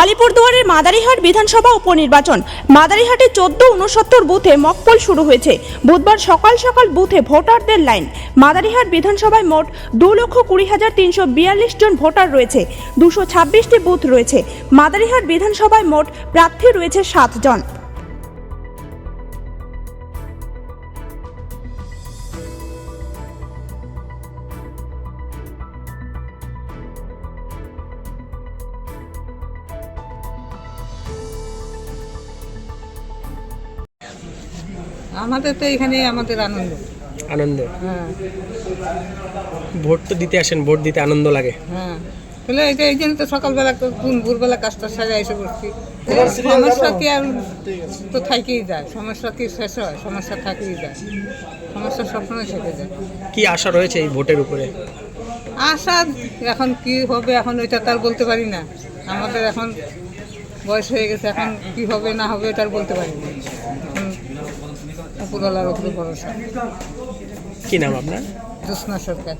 আলিপুরদুয়ারের মাদারিহাট বিধানসভা উপনির্বাচন। মাদারিহাটে চোদ্দ উনসত্তর বুথে মকপল শুরু হয়েছে। বুধবার সকাল সকাল বুথে ভোটারদের লাইন। মাদারিহাট বিধানসভায় মোট দু লক্ষ কুড়ি হাজার তিনশো বিয়াল্লিশ জন ভোটার রয়েছে। দুশো ছাব্বিশটি বুথ রয়েছে। মাদারিহাট বিধানসভায় মোট প্রার্থী রয়েছে সাতজন আমাদের তো এখানে আমাদের আনন্দ। আনন্দ? হ্যাঁ। ভোট তো দিতে আসেন ভোট দিতে আনন্দ লাগে। হ্যাঁ। তাহলে এটা এই জন্য তো সকালবেলা তো কোন ভোরবেলা কাজটা সাজা এসে করছি সমস্যা কি আর তো থাকেই যায়। সমস্যা কি শেষ হয়? সমস্যা থাকেই যায়। সমস্যা সবসময় থেকে যায়। কি আশা রয়েছে এই ভোটের উপরে? আশা এখন কি হবে? এখন ওইটা তার বলতে পারি না। আমাদের এখন বয়স হয়ে গেছে এখন কি হবে না হবে তার বলতে পারি না। উপরওয়ালার উপরে ভরসা। কি নাম আপনার? জ্যোৎস্না সরকার।